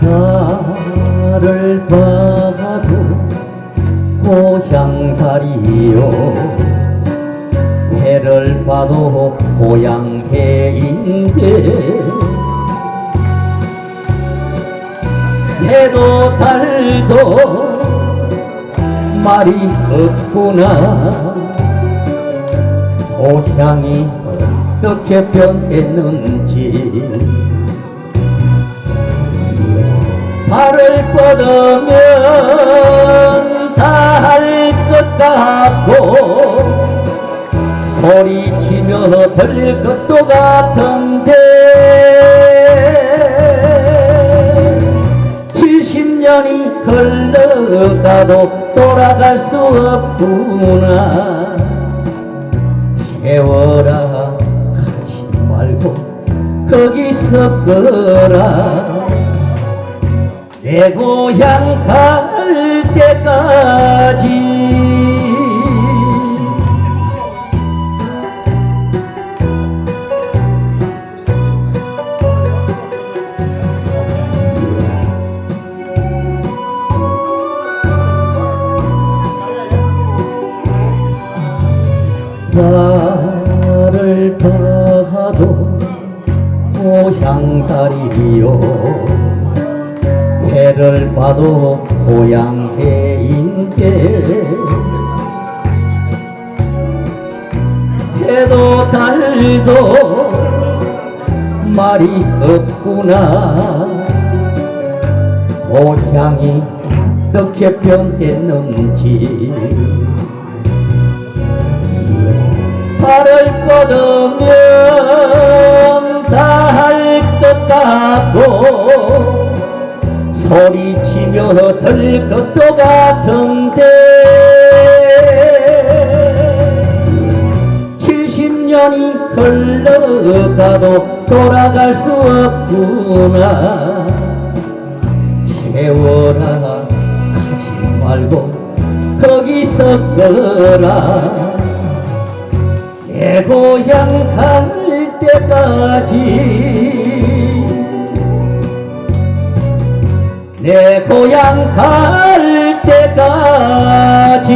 나를 봐도 고향 다리요. 해를 봐도 고향 해인데 해도 달도 말이 없구나. 고향이 어떻게 변했는지 뻗으면 다 할 것 같고 소리치며 들릴 것도 같은데 70년이 흘러가도 돌아갈 수 없구나. 세월아 가지 말고 거기서 거라 내 고향 갈 때까지. 나를 봐도 고향 다리요 해를 봐도 고향 해인데 해도 달도 말이 없구나. 고향이 어떻게 변했는지. 발을 뻗으면 다 할 것 같고 소리치며 들릴 것도 같은데 70년이 흘러가도 돌아갈 수 없구나. 세월아 가지 말고 거기서 거라 내 고향 갈 때까지 내 고향 갈 때까지